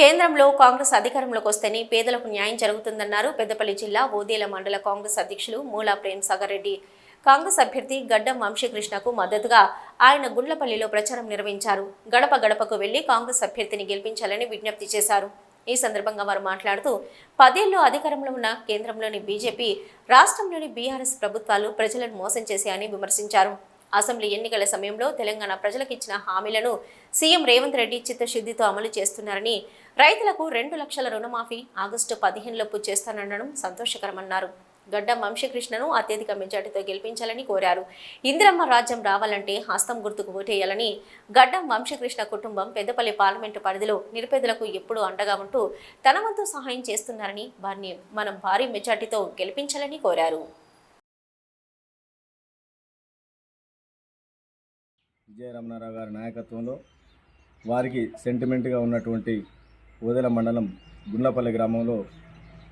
కేంద్రంలో కాంగ్రెస్ అధికారంలోకి వస్తేనే పేదలకు న్యాయం జరుగుతుందన్నారు పెద్దపల్లి జిల్లా ఓదేల మండల కాంగ్రెస్ అధ్యక్షులు మూలా ప్రేమ్ సాగర్ రెడ్డి కాంగ్రెస్ అభ్యర్థి గడ్డం వంశీకృష్ణకు మద్దతుగా ఆయన గుండ్లపల్లిలో ప్రచారం నిర్వహించారు. గడప గడపకు వెళ్ళి కాంగ్రెస్ అభ్యర్థిని గెలిపించాలని విజ్ఞప్తి చేశారు. ఈ సందర్భంగా వారు మాట్లాడుతూ పదేళ్ళు అధికారంలో ఉన్న కేంద్రంలోని బీజేపీ రాష్ట్రంలోని బీఆర్ఎస్ ప్రభుత్వాలు ప్రజలను మోసం చేశాయని విమర్శించారు. అసెంబ్లీ ఎన్నికల సమయంలో తెలంగాణ ప్రజలకు ఇచ్చిన హామీలను సీఎం రేవంత్ రెడ్డి చిత్తశుద్ధితో అమలు చేస్తున్నారని రైతులకు రెండు లక్షల రుణమాఫీ ఆగస్టు పదిహేనులోపు చేస్తానడం సంతోషకరమన్నారు. గడ్డం వంశీకృష్ణను అత్యధిక మెజార్టీతో గెలిపించాలని కోరారు. ఇందిరమ్మ రాజ్యం రావాలంటే హస్తం గుర్తుకు ఓటేయాలని గడ్డం వంశీకృష్ణ కుటుంబం పెద్దపల్లి పార్లమెంటు పరిధిలో నిరుపేదలకు ఎప్పుడూ అండగా ఉంటూ తన వంతు సహాయం చేస్తున్నారని వారిని మనం భారీ మెజార్టీతో గెలిపించాలని కోరారు. విజయ రమణారావు గారి నాయకత్వంలో వారికి సెంటిమెంట్గా ఉన్నటువంటి ఓదెల మండలం గుండ్లపల్లి గ్రామంలో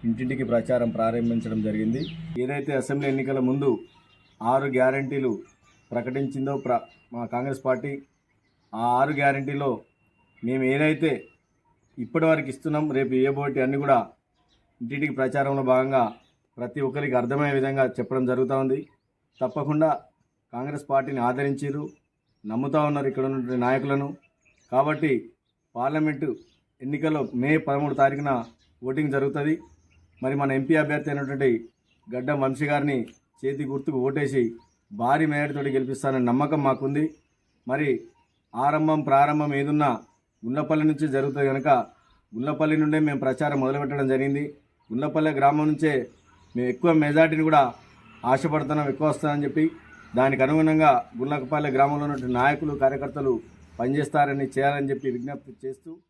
ఇంటింటికి ప్రచారం ప్రారంభించడం జరిగింది. ఏదైతే అసెంబ్లీ ఎన్నికల ముందు ఆరు గ్యారంటీలు ప్రకటించిందో ప్ర మా కాంగ్రెస్ పార్టీ ఆ ఆరు గ్యారంటీలో మేము ఏదైతే ఇప్పటివరకు ఇస్తున్నాం రేపు ఇవ్వబోటి అన్నీ కూడా ఇంటింటికి ప్రచారంలో భాగంగా ప్రతి ఒక్కరికి అర్థమయ్యే విధంగా చెప్పడం జరుగుతూ ఉంది. తప్పకుండా కాంగ్రెస్ పార్టీని ఆదరించారు నమ్ముతా ఉన్నారు ఇక్కడ ఉన్నటువంటి నాయకులను. కాబట్టి పార్లమెంటు ఎన్నికల్లో మే పదమూడు తారీఖున ఓటింగ్ జరుగుతుంది. మరి మన ఎంపీ అభ్యర్థి అయినటువంటి గడ్డం వంశీ గారిని చేతి గుర్తుకు ఓటేసి భారీ మేయడితోటి గెలిపిస్తానని నమ్మకం మాకుంది. మరి ఆరంభం ప్రారంభం ఏదున్నా గుండ్లపల్లి నుంచి జరుగుతుంది కనుక గుండ్లపల్లి నుండే మేము ప్రచారం మొదలుపెట్టడం జరిగింది. గుండ్లపల్లి గ్రామం నుంచే మేము ఎక్కువ మెజార్టీని కూడా ఆశపడుతున్నాం ఎక్కువ వస్తామని చెప్పి దానికి అనుగుణంగా గుండ్లకపల్లి గ్రామంలో ఉన్నటువంటి నాయకులు కార్యకర్తలు పనిచేస్తారని చేయాలని చెప్పి విజ్ఞప్తి చేస్తూ